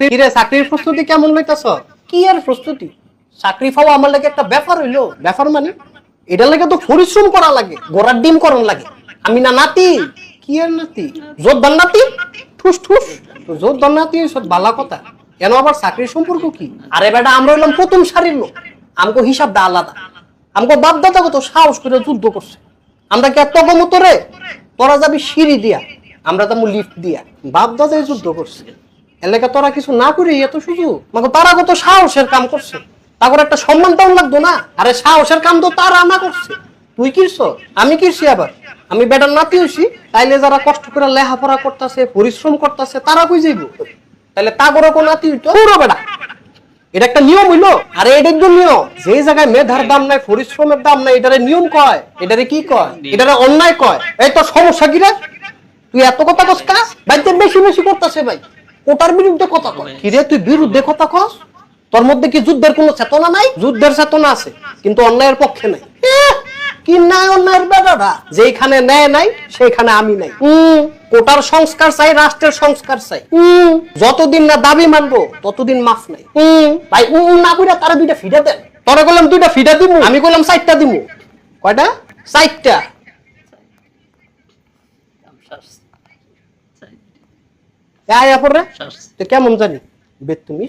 কিরে চাকরির প্রস্তুতি কেমন লইতাছ? কি আর প্রস্তুতি? চাকরি পাওয়া আমার লাগে একটা ব্যাপার হইল। ব্যাপার মানে? এটা লাগে তো পরিশ্রম করা লাগে গোড়ার ডিম করন লাগে। আমি না নাতি। কি আর নাতি? নাতি? ঠুস ঠুস। তো জোর দন্নাতি সব বালা কথা। কেন আবার চাকরির সম্পর্ক কি? আরে বেটা আমরা হইলাম প্রথম সারির লোক। আমগো হিসাবটা আলাদা। আমগো বাপ দাদা কত সাহস করে যুদ্ধ করছে। আমরা কি এত গমতো রে? তোরা যাবি সিঁড়ি দিয়া। আমরা যাব লিফট দিয়া। বাপ দাদাই যুদ্ধ করছে। এলাকা তোরা কিছু না করি এত সুযোগ। আমাকে তারা কত সাহসের কাম করছে। তারপর একটা সম্মান পাওয়া লাগতো না। আরে সাহসের কাম তো তারা না করছে। তুই কিরছ? আমি কিরছি আবার? আমি বেটার নাতি হইছি, তাইলে যারা কষ্ট করে লেখাপড়া করতেছে, পরিশ্রম করতেছে, তারা কই যাইব? তাহলে তাগরও কোন নাতি হইতো? পুরো বেটা। এটা একটা নিয়ম হইল। আরে এটার জন্য যে জায়গায় মেধার দাম নাই, পরিশ্রমের দাম নাই, এটারে নিয়ম কয়? এটারে কি কয়? এটারে অন্যায় কয়? এই তো সমস্যা কি রে? তুই এত কথা কস কা? বাইতে বেশি বেশি করতেছে ভাই। ওটার বিরুদ্ধে কথা কয়। কি রে তুই বিরুদ্ধে কথা কস? তোর মধ্যে কি যুদ্ধের কোনো চেতনা নাই? যুদ্ধের চেতনা আছে কিন্তু অন্যায়ের পক্ষে নাই। কি নাই অন্যায়ের বেটাটা যেখানে ন্যায় নাই সেখানে আমি নাই। কোটার সংস্কার চাই রাষ্ট্রের সংস্কার চাই। যতদিন না দাবি মানবো ততদিন মাফ নাই। ভাই উ না কইরা তারা দুইটা ফিডা দেন। তোরা কইলাম দুইটা ফিটা দিমু আমি কইলাম চারটা দিমু। কয়টা? চারটা। আয়া পরে তো কেমন জানি? বেদ তুমি?